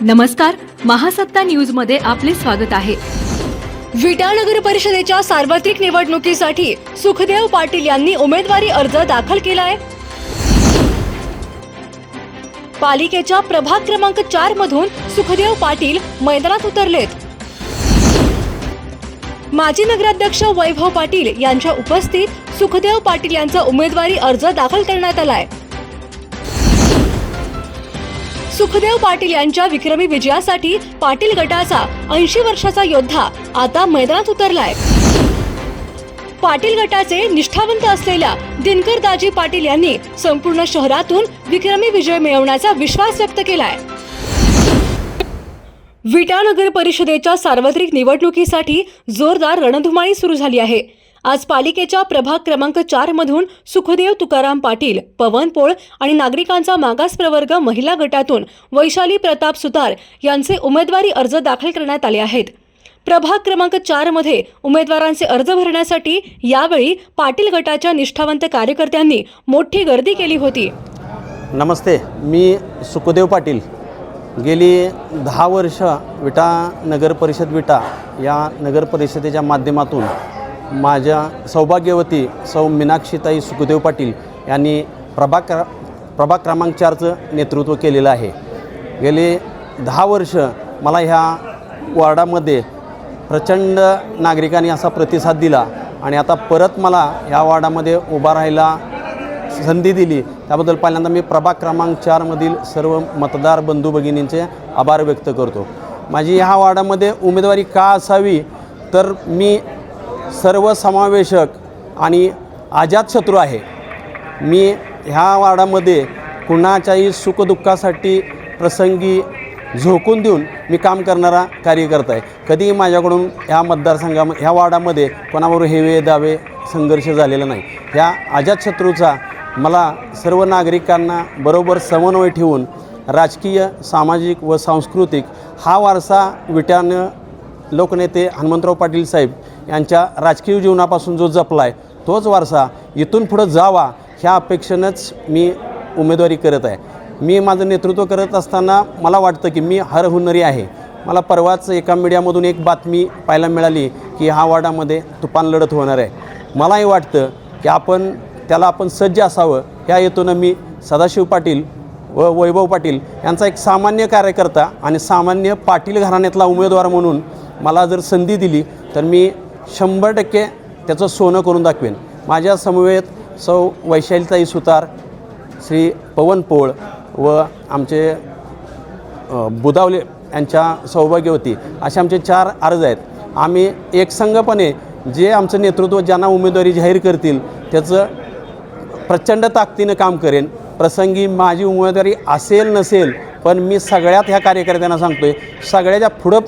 नमस्कार महासत्ता न्यूजमध्ये आपले स्वागत आहे. विटा नगर परिषदेच्या सार्वत्रिक निवडणुकीसाठी सुखदेव पाटील यांनी उमेदवारी अर्ज दाखल केलाय पालिकेच्या प्रभाग क्रमांक चार मधून सुखदेव पाटील मैदानात उतरलेत. माजी नगराध्यक्ष वैभव पाटील यांच्या उपस्थित सुखदेव पाटील यांचा उमेदवारी अर्ज दाखल करण्यात आलाय सुखदेव पाटील यांच्या विक्रमी विजयासाठी पाटील गटाचा ऐंशी वर्षाचा योद्धा आता मैदानात उतरलाय. पाटील गटाचे निष्ठावंत असलेल्या दिनकर दाजी पाटील यांनी संपूर्ण शहरातून विक्रमी विजय मिळवण्याचा विश्वास व्यक्त केलाय. विटा नगर परिषदेच्या सार्वत्रिक निवडणुकीसाठी जोरदार रणधुमाळी सुरू झाली आहे. आज पालिकेच्या प्रभाग क्रमांक चार मधून सुखदेव तुकाराम पाटील पवन पोळ आणि नागरिकांचा मागास प्रवर्ग महिला गटातून वैशाली प्रताप सुतार यांचे उमेदवारी अर्ज दाखल करण्यात आले आहेत. प्रभाग क्रमांक चारमध्ये उमेदवारांचे अर्ज भरण्यासाठी यावेळी पाटील गटाच्या निष्ठावंत कार्यकर्त्यांनी मोठी गर्दी केली होती. नमस्ते मी सुखदेव पाटील. गेली दहा वर्ष विटा नगर परिषद विटा या नगर परिषदेच्या माध्यमातून माझ्या सौभाग्यवती सौ मीनाक्षीताई सुखदेव पाटील यांनी प्रभाग क्र प्रभाग क्रमांक चारचं नेतृत्व केलेलं आहे. गेले दहा वर्ष मला ह्या वॉर्डामध्ये प्रचंड नागरिकांनी असा प्रतिसाद दिला आणि आता परत मला ह्या वॉर्डामध्ये उभा राहायला संधी दिली. त्याबद्दल पहिल्यांदा मी प्रभाग क्रमांक चारमधील सर्व मतदार बंधू भगिनींचे आभार व्यक्त करतो. माझी ह्या वार्डामध्ये उमेदवारी का असावी तर मी सर्वसमावेशक आणि अजातशत्रू आहे. मी ह्या वार्डामध्ये कुणाच्याही सुखदुःखासाठी प्रसंगी झोकून देऊन मी काम करणारा कार्यकर्ता आहे. कधीही माझ्याकडून ह्या मतदारसंघा ह्या वार्डामध्ये कोणाबरोबर हेवे दावे संघर्ष झालेला नाही. ह्या अजातशत्रूचा मला सर्व नागरिकांना बरोबर समन्वय ठेवून राजकीय सामाजिक व सांस्कृतिक हा वारसा विट्यानं लोकनेते हनुमंतराव पाटील साहेब यांच्या राजकीय जीवनापासून जो जपला आहे तोच वारसा इथून पुढं जावा ह्या अपेक्षेनंच मी उमेदवारी करत आहे. मी माझं नेतृत्व करत असताना मला वाटतं की मी हरहुन्नरी आहे. मला परवाच एका मीडियामधून एक बातमी पाहायला मिळाली की ह्या वार्डामध्ये तुफान लढत होणार आहे. मलाही वाटतं की आपण त्याला आपण सज्ज असावं. ह्या हेतूनं मी सदाशिव पाटील व वैभव पाटील यांचा एक सामान्य कार्यकर्ता आणि सामान्य पाटील घराण्यातला उमेदवार म्हणून मला जर संधी दिली तर मी शंभर टक्के त्याचं सोनं करून दाखवेन. माझ्या समवेत सौ वैशालीताई सुतार श्री पवन पोळ व आमचे बुदावले यांच्या सौभाग्यवती असे आमचे चार अर्ज आहेत. आम्ही एकसंघपणे जे आमचं नेतृत्व ज्यांना उमेदवारी जाहीर करतील त्याचं प्रचंड ताकदीनं काम करेन. प्रसंगी माझी उमेदवारी असेल नसेल पण मी सगळ्यात ह्या कार्यकर्त्यांना सांगतो आहे सगळ्याच्या पुढं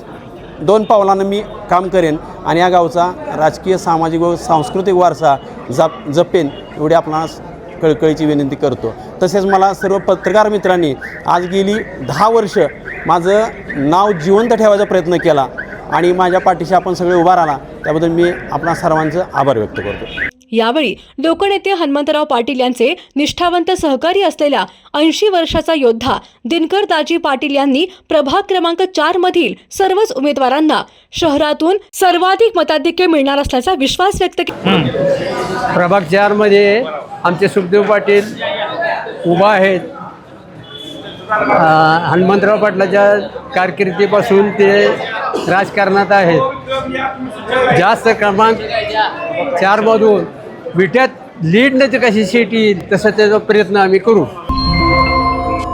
दोन पावलानं मी काम करेन आणि या गावचा राजकीय सामाजिक व सांस्कृतिक वारसा जप जपेन एवढी आपणास कळकळीची विनंती करतो. तसेच मला सर्व पत्रकार मित्रांनी आज गेली दहा वर्ष माझं नाव जिवंत ठेवायचा प्रयत्न केला आणि माझ्या पाठीशी आपण सगळे उभा राहिला त्याबद्दल मी आपणा सर्वांचं आभार व्यक्त करतो. यावेळी लोकनेते हनुमंतराव पाटील यांचे निष्ठावंत सहकारी असलेल्या ऐंशी वर्षाचा योद्धा दिनकर दाजी पाटील यांनी प्रभाग क्रमांक चार मधील सर्वच उमेदवारांना शहरातून सर्वाधिक मताधिक्य मिळणार असल्याचा विश्वास व्यक्त केला प्रभाग चारमध्ये आमचे सुखदेव पाटील उभा आहेत. हनुमंतराव पाटलाच्या कारकिर्दीपासून ते राजकारणात आहेत. जास्त क्रमांक चारमधून विट्यात लीडनं कशी शेट येईल तसा त्याचा प्रयत्न आम्ही करू.